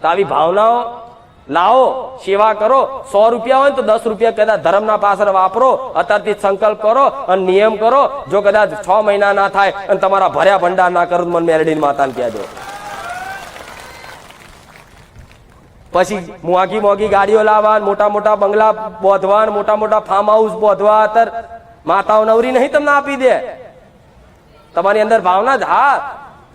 તો આવી ભાવનાઓ લાવો, સેવા કરો, સો રૂપિયા હોય તો દસ રૂપિયા કદાચ ધર્મના પાછળ વાપરો, અત્યારથી સંકલ્પ કરો અને નિયમ કરો. જો કદાચ છ મહિના ના થાય અને તમારા ભર્યા ભંડાર ના કરો મને મેરડીન માતાને કહેજો. પછી મોંઘી મોંઘી ગાડીઓ લાવવા મોટા મોટા બંગલા બોધવા મોટા મોટા ફાર્મ હાઉસ બોધવા. અત્યારે માતાઓ નવરી નહીં તમને આપી દે. તમારી અંદર ભાવના જ હા.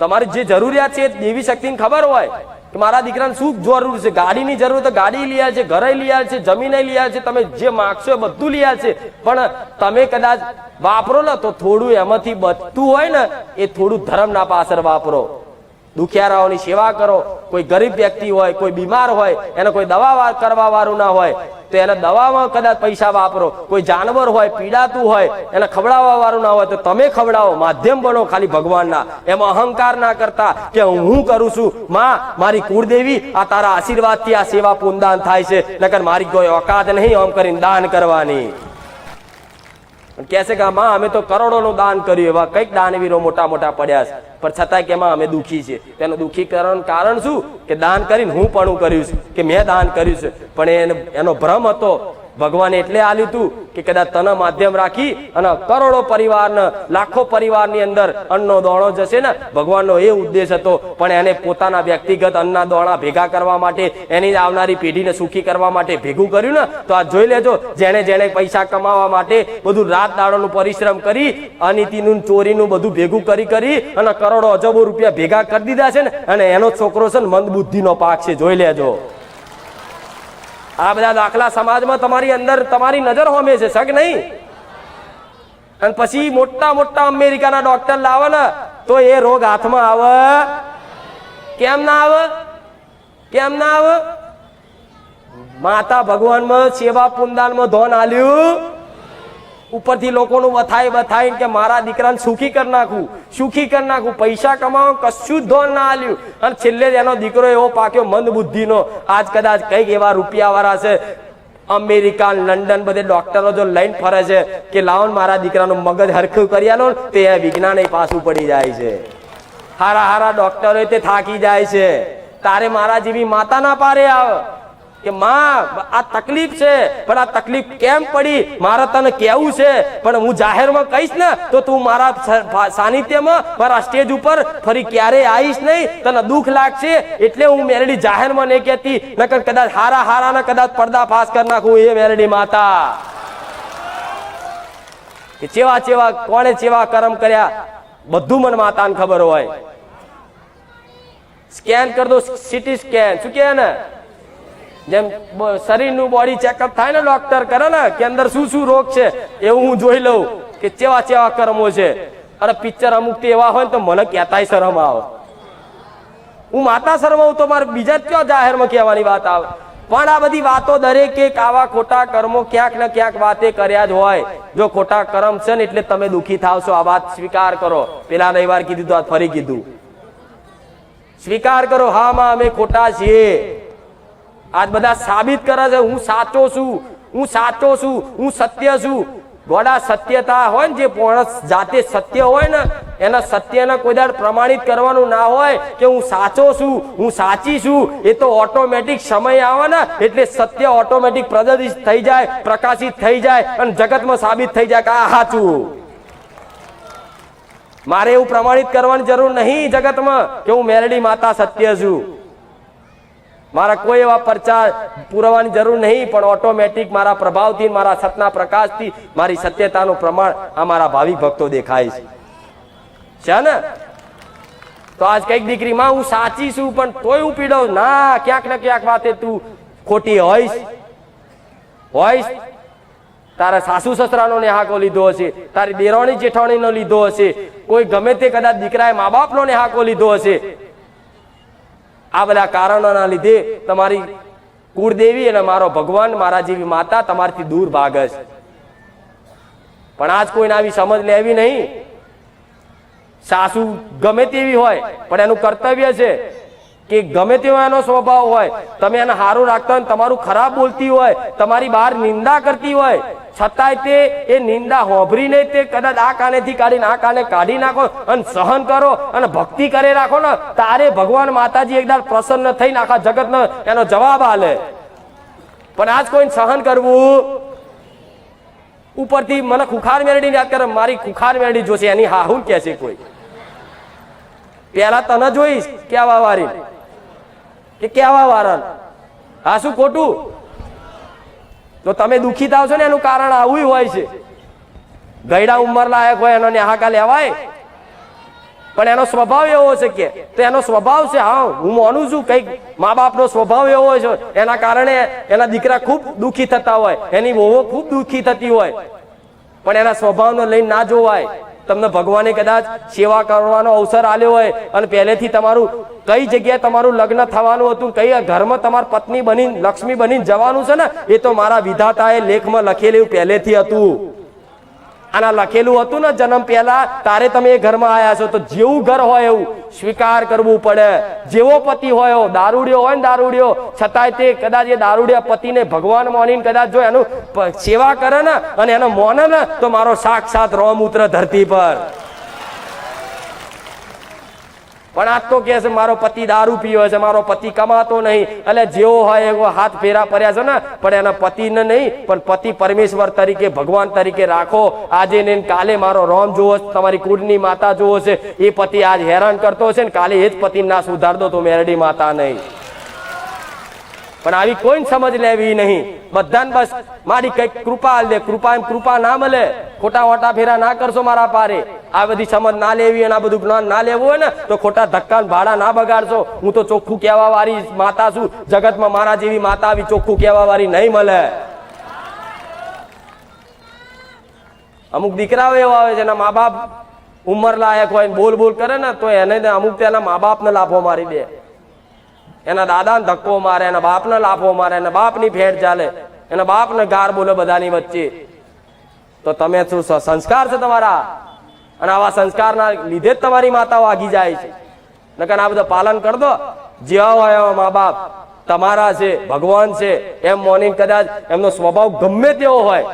તમારી જે જરૂરિયાત છે દેવી શક્તિની ખબર હોય. કે મારા દીકરાને શું જરૂર છે? ગાડીની જરૂર તો ગાડી લઈ છે, ઘરે લઈ છે, જમીને લઈ છે, તમે જે માગશો એ બધું લઈ છે. પણ તમે કદાચ વાપરો ને તો થોડું એમાંથી બધું હોય ને, એ થોડું ધર્મના પાછળ વાપરો. દુખિયારાઓની સેવા કરો. કોઈ ગરીબ વ્યક્તિ હોય, કોઈ બીમાર હોય, એને કોઈ દવા કરવા વાળું ના હોય. તો એને દવામાં કદાચ પૈસા વાપરો. કોઈ જાનવર હોય, પીડાતું હોય, એને ખવડાવવા વાળું ના હોય તો તમે ખવડાવો, માધ્યમ બનો ખાલી ભગવાનના. એમાં અહંકાર ના કરતા કે હું કરું છું? માં, મારી કુળદેવી, આ તારા આશીર્વાદથી આ સેવા પુનદાન થાય છે. નકર મારી કોઈ ઓકાત નહીં, આમ કરીને દાન કરવાની. કે છે કે માં, અમે તો કરોડોનું દાન કર્યું, એવા કંઈક દાનવીરો મોટા મોટા પડ્યા છે. પણ છતાંય કે અમે દુઃખી છે તેનું દુઃખી કરવાનું કારણ શું? કે દાન કરીને હું પણ કર્યું છે. કે મેં દાન કર્યું છે. પણ એનો ભ્રમ હતો ભગવાને એટલે આ લીધું કે કદાચ તને માધ્યમ રાખી અને કરોડો પરિવારને, લાખો પરિવારની અંદર અન્નનો દોણો જશે ને, ભગવાનનો એ ઉદ્દેશ હતો. પણ એને પોતાના વ્યક્તિગત અન્નના દોણા ભેગા કરવા માટે, એની આવનારી પેઢીને સુખી કરવા માટે ભેગું કર્યું ને, તો આ જોઈ લેજો, જેણે જેણે પૈસા કમાવા માટે બધું રાત દાડોનું પરિશ્રમ કરી, અનિતિનું, ચોરીનું બધું ભેગું કરી કરી અને કરોડો અજબો રૂપિયા ભેગા કરી દીધા છે ને, અને એનો છોકરો છે ને મંદ બુદ્ધિનો પાક છે. જોઈ લેજો. આ બધા દાખલા સમાજમાં તમારી અંદર તમારી નજર હોમે છે શક નહીં? અને પછી મોટા મોટા અમેરિકાના ડોક્ટર લાવે ને, તો એ રોગ હાથમાં આવે. કેમ ના આવે? કેમ ના આવે? માતા ભગવાનમાં સેવા પુંદાનમાં ધોન આલ્યું. ઉપરથી લોકોનું બથાય બથાય કે મારા દીકરાને સુખી કરી નાખું, સુખી કરી નાખું. પૈસા કમાવું કશું જ ધોન ના આલ્યું. અને છેલ્લે એનો દીકરો એવો પાક્યો મંદ બુદ્ધિનો આજ કદાચ કંઈક એવા રૂપિયા વાળા છે. અમેરિકા, લંડન બધે ડોક્ટરો જો લઈને ફરે છે કે લાવો મારા દીકરાનું મગજ હરખું કરી આલો તે વિજ્ઞાન પાછું પડી જાય છે. હારા હારા ડોક્ટરો તે થાકી જાય છે. તારે મારા જેવી માતા ના પારે આવે. કે માં, આ તકલીફ છે, પણ આ તકલીફ કેમ પડી? મારા તને કેવું છે? પણ હું જાહેરમાં કહીશ ને, તો તું મારા સાનિધ્યમાં, મારા સ્ટેજ ઉપર ફરી ક્યારેય આવીશ નહીં? તને દુઃખ લાગશે? એટલે હું મેરડી જાહેરમાં નહીં કહેતી. નકર કદાચ હારા હારા કદાચ પડદા ફાસ કરી નાખું એ મેરડી માતા. કે ચેવા ચેવા કોણે ચેવા કર્મ કર્યા, બધું મને માતાને ખબર હોય. સ્કેન કરી દો, સીટી સ્કેન. શું કહે ને? જેમ શરીરનું બોડી ચેકઅપ થાય ને ડોક્ટર કરે ને, કે અંદર શું શું રોગ છે, એવું હું જોઈ લઉં કે ચેવા ચેવા કર્મો છે. અરે પિક્ચર અમુક એવા હોય ને તો મને કહેતાય શરમ આવે. હું માતા શરમાવું તો મારે બીજા કયો જાહેરમાં કહેવાની વાત આવે? પણ આ બધી વાતો દરેક એક આવા ખોટા કર્મો ક્યાંક ને ક્યાંક વાતે કર્યા જ હોય. જો ખોટા કર્મ છે ને એટલે તમે દુખી થાવ છો, આ વાત સ્વીકાર કરો. પેલા રવિવાર કીધું તો ફરી કીધું. સ્વીકાર કરો, હા માં અમે ખોટા છીએ. આજ બધા સાબિત કરે છે, હું સાચો છું, હું સાચો છું, હું સત્ય છું. ગોડા સત્યતા હોય ને જે માણસ જાતે સત્ય હોય ને, એના સત્યને કોઈ દાડ પ્રમાણિત કરવાનું ના હોય કે હું સાચો છું, હું સાચી છું, એ તો ઓટોમેટિક સમય આવે ને, એટલે સત્ય ઓટોમેટિક પ્રદર્શિત થઈ જાય, પ્રકાશિત થઈ જાય અને જગતમાં સાબિત થઈ જાય કે આ સાચું. મારે એવું પ્રમાણિત કરવાની જરૂર નહીં જગતમાં કે હું મેરડી માતા સત્ય છું. મારા કોઈ એવા પ્રચાર પુરવાની જરૂર નહીં, પણ ઓટોમેટિક મારા પ્રભાવથી, મારા સતના પ્રકાશથી, મારી સત્યતાનું પ્રમાણ આ મારા ભાવિક ભક્તો દેખાય છે. છે ને? તો આજ કંઈક દીકરી માં હું સાચી છું, પણ તોય હું પીડો ના, ક્યાંક ને ક્યાંક વાતે તું ખોટી હોઈશ. હોઈશ. તારા સાસુ સસરાનો નેહાકો લીધો હશે. તારી દેરાણી જેઠાણીનો લીધો હશે. કોઈ ગમે તે કદાચ દીકરાએ મા બાપનો નેહાકો લીધો હશે. આ બધા કારણોના લીધે તમારી કુળદેવી અને મારો ભગવાન મારા જેવી માતા તમારથી દૂર ભાગે છે પણ આજ કોઈને આવી સમજ લેવી નહીં. સાસુ ગમે તેવી હોય, પણ એનું કર્તવ્ય છે કે ગમે તેવો એનો સ્વભાવ હોય, તમે એને સારું રાખતા હોય તમારું ખરાબ બોલતી હોય, તમારી બહાર નિંદા કરતી હોય છતાંય તે એ નિંદા હોભરીને તે કદાચ આ કાનેથી કાઢીને આ કાને કાઢી નાખો અને સહન કરો અને ભક્તિ કરી રાખો ને, તારે ભગવાન માતાજી એકદમ પ્રસન્ન થઈને આખા જગતનો એનો જવાબ આલે. પણ આજ કોઈ સહન કરવું? ઉપરથી મને ખુખાર મેરડી યાદ કરે, મારી ખુખાર મેરડી જોશે, એની હા હું કે છે કોઈ. પેલા તને જોઈશ, કેવા વારી? કે કેવા વારણ હા, શું ખોટું? તો તમે દુઃખી થાવ છો ને એનું કારણ આવું હોય છે. ગયડા ઉંમર લાયક હોય, એનો નેહાકા લેવાય. પણ એનો સ્વભાવ એવો છે કે, તો એનો સ્વભાવ છે, હા, હું માનું છું, કંઈક મા બાપનો સ્વભાવ એવો છે. એના કારણે એના દીકરા ખૂબ દુઃખી થતા હોય. એની વહુઓ ખૂબ દુઃખી થતી હોય. પણ એના સ્વભાવનો લઈને ના જોવાય. તમને ભગવાને કદાચ સેવા કરવાનો અવસર આલ્યો હોય અને પહેલેથી તમારું કઈ જગ્યાએ તમારું લગ્ન થવાનું હતું, કઈ ઘરમાં તમારી પત્ની બની, લક્ષ્મી બનીને જવાનું છે ને, એ તો મારા વિધાતાએ લેખમાં લખેલું પહેલેથી હતું. આના લખેલું હતું ને જન્મ પહેલા, તારે તમે એ ઘરમાં આવ્યા છો, તો જેવું ઘર હોય એવું સ્વીકાર કરવું પડે. જેવો પતિ હોય દારૂડિયો હોય ને દારૂડિયો, છતાંય તે કદાચ એ દારૂડિયા પતિને ભગવાન માનીને કદાચ જો એનું સેવા કરે ને, અને એનો મોને ને, તો મારો સાક્ષાત રોમ ઉતરે ધરતી પર. પણ આજ તો કે છે, મારો પતિ દારૂ પીવે છે, મારો પતિ કમાતો નહીં. એટલે જેવો હોય એવો હાથ ફેરા પર્યા છે ને, પણ એના પતિને નહીં, પણ પતિ પરમેશ્વર તરીકે, ભગવાન તરીકે રાખો. આજે ને કાલે મારો રોમ જોવો તમારી કુળની માતા જોવો છે. એ પતિ આજ હેરાન કરતો છે ને, કાલે એ જ પતિ ના સુધાર દો તો મેરડી માતા નહીં. પણ આવી કોઈ સમજ લેવી નહીં. બધાને બસ, મારી કંઈક કૃપા આલ દે, કૃપા એમ કૃપા ના મળે. ખોટા ઓટા ફેરા ના કરશો મારા પારે. આ બધી સમજ ના લેવી અને આ બધું જ્ઞાન ના લેવું હોય ને, તો ખોટા ધક્કા ભાડા ના બગાડશો. હું તો ચોખ્ખું કહેવા વાળી માતા છું. જગતમાં મારા જેવી માતા આવી ચોખ્ખું કહેવા વાળી નહીં મળે. અમુક દીકરાઓ એવા આવે છે, એના મા બાપ ઉંમર લાયક હોય બોલ બોલ કરે ને, તો એને અમુક તેના મા બાપને લાભો મારી દે. એના દાદાને ધક્કો મારે, એના બાપને લાફો મારે, એના બાપની ફેર ચાલે, એના બાપને ગાર બોલે બધાની વચ્ચે. તો તમે શું સંસ્કાર છે તમારા? અને આવા સંસ્કારના લીધે જ તમારી માતાઓ આગી જાય છે. નકર આ બધું પાલન કર દો. જેવા હોય એવા મા બાપ તમારા છે, ભગવાન છે. એમ મોની કદાચ એમનો સ્વભાવ ગમે તેવો હોય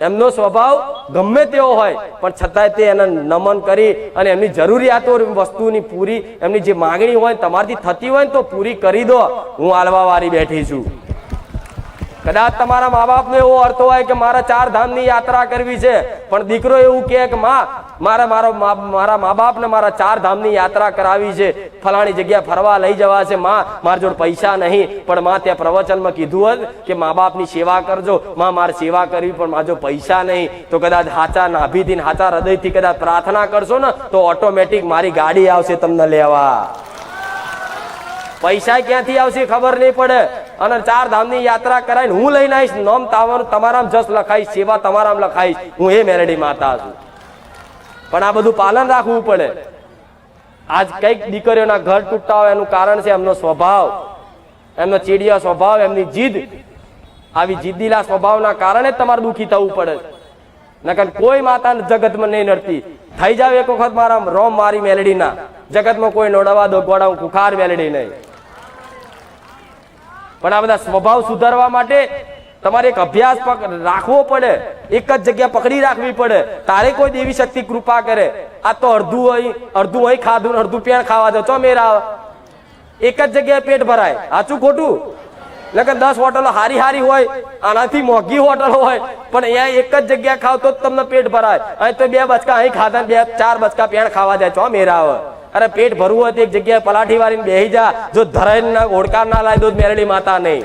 એમનો સ્વભાવ ગમે તેવો હોય, પણ છતાંય તે એને નમન કરી અને એમની જરૂરિયાતો વસ્તુની પૂરી, એમની જે માંગણી હોય તમારાથી થતી હોય તો પૂરી કરી દો. હું આલવા વાળી બેઠી છું. કદાચ તમારા મા બાપનો એવો અર્થ હોય કે મારા ચાર ધામની યાત્રા કરવી છે, પણ દીકરો એવું કે, માં, મારે મારો મારા મા બાપને મારા ચાર ધામની યાત્રા કરાવી છે. ફલાણી જગ્યાએ ફરવા લઈ જવા છે. માં, મારા જોડે પૈસા નહીં, પણ માં ત્યાં પ્રવચનમાં કીધું હોત કે મા બાપની સેવા કરજો. માં, મારે સેવા કરવી, પણ મારા જો પૈસા નહીં, તો કદાચ હાચા નાભીથી હાચા હૃદયથી કદાચ પ્રાર્થના કરશો ને, તો ઓટોમેટિક મારી ગાડી આવશે તમને લેવા. પૈસા ક્યાંથી આવશે ખબર નહીં પડે. અને ચાર ધામની યાત્રા કરાવીને હું લઈને આવીશ, નોમ તાવર તમારામ જસ લખાઈશ, સેવા તમારામ લખાઈશ. હું એ મેરડી માતા છું. પણ આ બધું પાલન રાખવું પડે. આજ કંઈક દીકરીઓના ઘર તૂટતા હોય એનું કારણ છે એમનો સ્વભાવ. એમનો ચીડિયા સ્વભાવ, એમની જીદ. આવી જીદ્દીલા સ્વભાવના કારણે તમારે દુઃખી થવું પડે. નકર કોઈ માતા જગતમાં નહીં નડતી. થઈ જાવ એક વખત મારા રોમ મારી મેલડીના. જગતમાં કોઈ નોડવા દો ગોડા કુખાર મેલડી નહીં. પણ આ બધા સ્વભાવ સુધારવા માટે તમારે એક અભ્યાસ રાખવો પડે. એક જ જગ્યા પકડી રાખવી પડે. તારે કોઈ દેવી શક્તિ કૃપા કરે. આ તો અડધું અહીં અડધું અહીં ખાધું અડધું પેણ ખાવા દો. ચો મેરા? એક જ જગ્યાએ પેટ ભરાય. સાચું ખોટું? એટલે દસ હોટલો હારી હારી હોય, આનાથી મોંઘી હોટલો હોય, પણ અહીંયા એક જ જગ્યા ખાવ તો જ તમને પેટ ભરાય. અહીં તો બે બચકા, અહીં ખાધા બે, ચાર બચકા પેણ ખાવા જાય. ચો મેરા આવે? અરે પેટ ભરવું હોય એક જગ્યાએ પલાઠી વાળીને બેહી જા. જો ધરાઈને ના ઓળકાર ના લાય દો મેરડી માતા નહીં.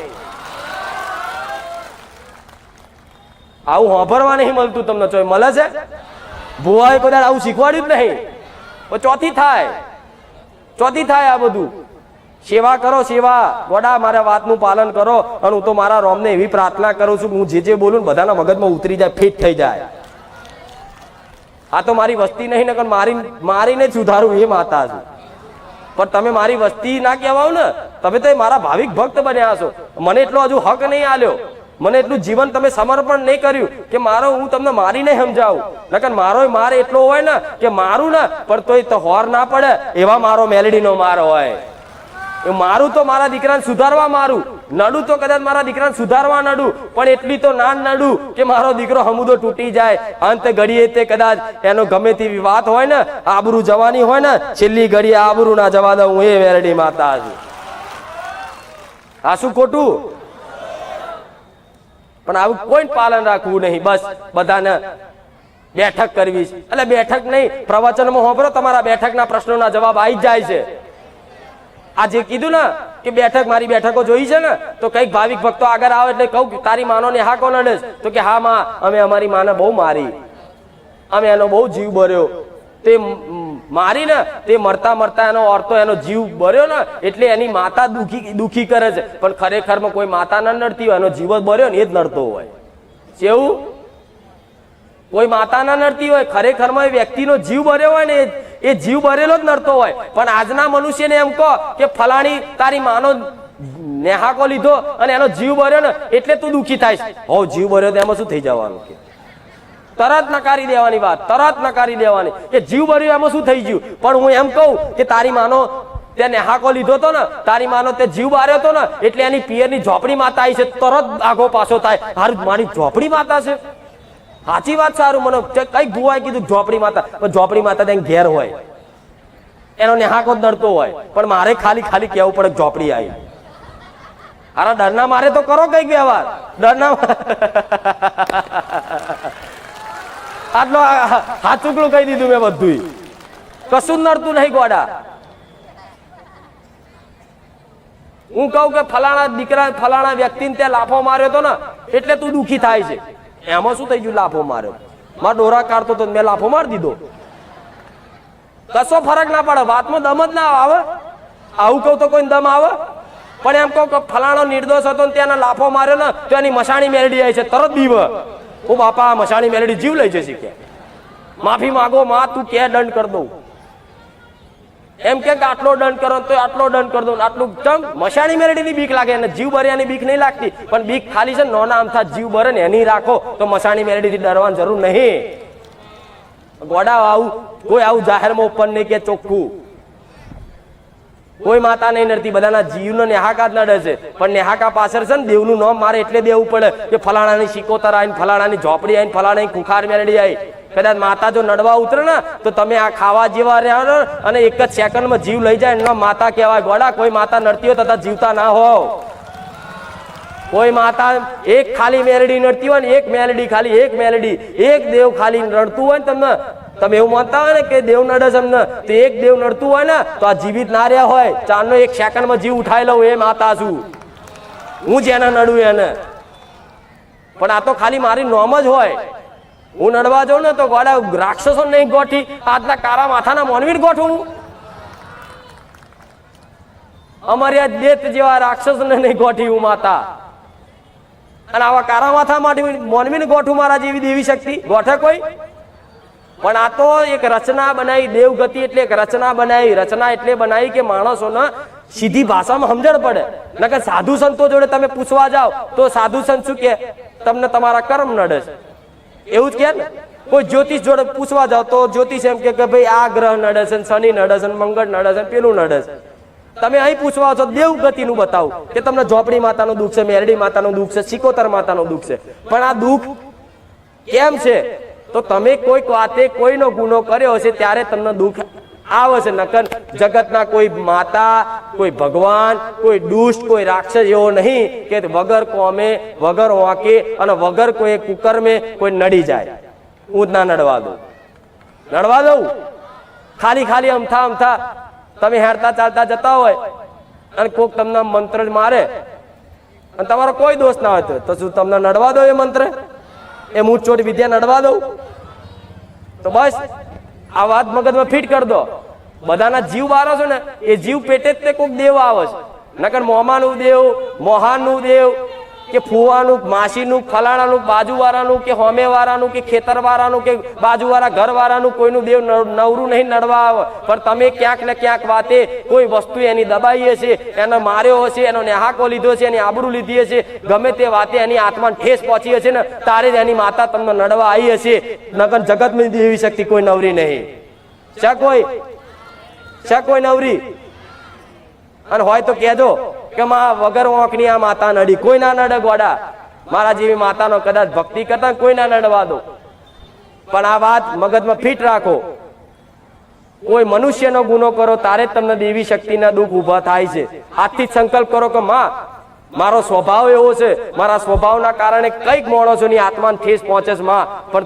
આવું હોભરવા નહીં મળતું તમને, ચોય મળે છે? ભુવાએ કદાચ આવું શીખવાડ્યું જ નહીં. ચોથી થાય. ચોથી થાય આ બધું. સેવા કરો, સેવા. ગોડા, મારા વાતનું પાલન કરો. અને હું તો મારા રોમને એવી પ્રાર્થના કરું છું હું જે જે બોલું બધાના મગજમાં ઉતરી જાય, ફિટ થઈ જાય. આ તો મારી વસ્તી નહીં ને મારી મારીને જ સુધારું એ માતા છું પણ તમે મારી વસ્તી ના કહેવાઓ ને, તમે તો મારા ભાવિક ભક્ત બન્યા છો મને એટલો હજુ હક નહીં આલ્યો. મને એટલું જીવન તમે સમર્પણ નહીં કર્યું કે મારો હું તમને મારીને સમજાવું. નકર મારો માર એટલો હોય ને, કે મારું ને, પણ તોય તો હોર ના પડે એવા મારો મેલડીનો માર હોય. મારું તો મારા દીકરાને સુધારવા મારું. નડું તો કદાચ મારા દીકરાને સુધારવા નડું, પણ એટલી તો ના નડું કે મારો દીકરો હમુદો તૂટી જાય. અંત ઘડીએ તે કદાચ એનો ગમે તેવી વાત હોય ને, આબરૂ જવાની હોય ને, છેલ્લી ઘડીએ આબરૂ ના જવા દઉં હું એ વેરડી માતા છું. આ શું ખોટું? પણ આવું કોઈ પાલન રાખવું નહીં, બસ બધાને બેઠક કરવી છે. એટલે બેઠક નહીં, પ્રવચનમાં હોભરો, તમારા બેઠકના પ્રશ્નોના જવાબ આવી જાય છે. આ જે કીધું ને કે બેઠક મારી બેઠકો જોઈ છે ને, તો કંઈક ભાવિક ભક્તો આગળ આવે એટલે કહું તારી માનો ને હા કોણ અડે તો કે હા માં, અમે અમારી માને બહુ મારી. અમે એનો બહુ જીવ ભર્યો. તે મારી ને, તે મરતા મરતા એનો અર્થો એનો જીવ ભર્યો ને, એટલે એની માતા દુખી દુખી કરે છે. પણ ખરેખરમાં કોઈ માતા ન નડતી હોય, એનો જીવ બર્યો ને, એ જ નડતો હોય. કેવું? કોઈ માતા ના નડતી હોય, ખરેખરમાં એ વ્યક્તિનો જીવ ભર્યો હોય ને, એ- જીવ ભરેલો જ નડતો હોય. પણ આજના મનુષ્યને એમ કહો કે ફલાણી તારી માનો નેહાકો લીધો અને એનો જીવ ભર્યો ને, એટલે તું દુખી થાય હો, જીવ ભર્યો તો એમાં શું થઈ જવાનું કે? તરત નકારી દેવાની વાત, તરત નકારી દેવાની. કે જીવ ભર્યો એમાં શું થઈ ગયું? પણ હું એમ કહું કે તારી માનો તે નેહાકો લીધો હતો ને, તારી માનો તે જીવ બાર્યો તો ને, એટલે એની પિયરની ઝોપડી માતા આવી છે, તરત આગો પાછો થાય. હારું, મારી ઝોપડી માતા છે. સાચી વાત સારું, મને તે કઈ ગુવાએ કીધું, ઝોપડી માતા પણ ઝોપડી માતા ત્યાં ઘેર હોય. એનો નેહાકો નડતો હોય. પણ મારે ખાલી ખાલી કહેવું પડે, ઝોપડી આવી. અરે, ડરના મારે તો કરો કંઈક વ્યવહાર. ડરના આટલો હાથ કહી દીધું મેં બધું કશું નડતું નહીં ગોડા. હું કહું કે ફલાણા દીકરા ફલાણા વ્યક્તિને ત્યાં લાફો માર્યો તો ને, એટલે તું દુખી થાય છે. એમાં શું થઈ ગયું? લાફો માર્યો. મારા ડોરા કાઢતો તો મેં લાફો મારી દીધો. કશો ફરક ના પડે. વાતમાં દમ જ ના આવે. આવું કહું તો કોઈ દમ આવે? પણ એમ કહું કે ફલાણો નિર્દોષ હતો ને ત્યાંના લાફો માર્યો ને, તો એની મસાણી મેલડી આવી છે. તરત બીવ. હું બાપા મસાણી મેલડી જીવ લઈ જશે કે માફી માગો, માં, તું કે દંડ કર દઉં? એમ કે આટલો દંડ કરો તો આટલો દંડ કરી દઉં આટલું ચમ મશાણી મેરડીની બીક લાગે અને જીવ ભર્યાની બીક નહીં લાગતી, પણ બીક ખાલી છે નોના આમથા જીવ બરે ને એની રાખો તો મશાણી મેરડીથી ડરવાની જરૂર નહીં. ગોડા આવું, કોઈ આવું જાહેરમાં ઉપર નહીં કે ચોખ્ખું. કોઈ માતા નહીં નડતી, બધાના જીવનો નેહાકા જ નડે છે. પણ નેહાકા પાછળ છે ને દેવનું નામ મારે એટલે દેવું પડે કે ફલાણાની શીકોતર આવીને ફલાણાની ઝોપડી આવીને ફલાણાની ખુખાર મેરડી આવી કદાચ માતા જો નડવા ઉતરે ને, તો તમે આ ખાવા જેવા રહ્યા અને એક જ સેકન્ડમાં જીવ લઈ જાય એનો માતા કહેવાય, ગોડા, કોઈ માતા નડતી હોય તથા જીવતા ના હોવ. કોઈ માતા એક ખાલી મેલડી નડતી હોય ને, એક મેલડી ખાલી, એક મેલડી, એક દેવ ખાલી નડતું હોય ને તમને, તમે એવું માનતા હોય ને કે દેવ નડે છે અમને તો એક દેવ નડતું હોય ને, તો આ જીવિત ના રહ્યા હોય. ચારનો એક સેકન્ડમાં જીવ ઉઠાઈ લઉં એ માતા છું. હું જેને નડું એને. પણ આ તો ખાલી મારી નોમ જ હોય. હું નડવા જાઉં ને તો ગોડા રાક્ષસો નહીં ગોઠી આજના કારા માથાના મોનવીર ગોઠવું. અમારી આ દેત જેવા રાક્ષસને નહીં ગોઠી હું માતા. અને આવા કારા માથા માટે મોનવીને ગોઠું મારા જેવી દેવી શક્તિ. ગોઠે કોઈ? પણ આ તો એક રચના બનાવી, દેવગતિ એટલે એક રચના બનાવી, રચના એટલે બનાવી કે માણસોને સીધી ભાષામાં સમજણ પડે. નકર સાધુ સંતો જોડે તમે પૂછવા જાઓ, તો સાધુ સંત શું કે તમને તમારા કર્મ નડે છે. એવું જ કે કોઈ જ્યોતિષ જોડે પૂછવા જાવ તો જ્યોતિષ એમ કે ભાઈ આ ગ્રહ નડે છે શનિ નડે છે મંગળ નડે છે પેલું નડે છે. તમે અહીં પૂછવા છો દેવ ગતિનું બતાવું કે તમને ઝોપડી માતાનું દુઃખ છે, મેરડી માતાનું દુઃખ છે, સિકોતર માતાનું દુઃખ છે. પણ આ દુઃખ કેમ છે? તો તમે કોઈક વાતે કોઈનો ગુનો કર્યો હશે ત્યારે તમને દુઃખ આવે નકન. જગતના કોઈ માતા, કોઈ ભગવાન, કોઈ દુષ્ટ, કોઈ રાક્ષસ એવો નહીં કે વગર કોમે, વગર વાંકે અને વગર કોઈ કુકર્મે કોઈ નડી જાય. હું ના નડવા દઉં. નડવા દઉં? ખાલી ખાલી અમથા અમથા. તમે હેરતા ચાલતા જતા હોય અને કોક તમને મંત્ર જ મારે. અને તમારો કોઈ દોષ ના હોય તો શું તમને નડવા દો એ મંત્ર? એ મૂળ ચોટ વિદ્યા નડવા દઉં? તો બસ. આ વાત મગજમાં ફિટ કરી દો. બધાના જીવ બારો છો ને, એ જીવ પેટે જ તે કોઈક દેવ આવે છે. નકર મોમાનું દેવ, મોહાનનું દેવ કે ફુવાનું, માસીનું, ફલાણાનું બાજુવાળાનું કે હોમેવાળાનું કે ખેતરવાળાનું કે બાજુવાળા ઘરવાળાનું કોઈનું દેવ નવ- નવરું નહીં નડવા આવે. પણ તમે ક્યાંક ને ક્યાંક વાતે કોઈ વસ્તુ એની દબાઈ હશે એનો માર્યો હશે, એનો નેહાકો લીધો છે, એની આબરૂ લીધી હશે, ગમે તે વાતે એની આત્માને ઠેસ પહોંચી હશે ને, તારે જ એની માતા તમને નડવા આવી હશે. નગર જગતમાં દેવી શક્તિ કોઈ નવરી નહીં. છે કોઈ? છે કોઈ નવરી? અને હોય તો કહેજો. કે માં વગર ઓંખની આ માતા નડી, કોઈ ના નડે મારા જેવી માતાનો કદાચ ભક્તિ કરતા કોઈ ના નડવા દો. પણ આ વાત મગજમાં ફિટ રાખો. કોઈ મનુષ્યનો ગુનો કરો, તારે જ તમને દેવી શક્તિના દુઃખ ઊભા થાય છે. આજથી સંકલ્પ કરો કે માં, મારો સ્વભાવ એવો છે. મારા સ્વભાવના કારણે કંઈક માણસોની આત્માને ઠેસ પહોંચે છે, માં. પણ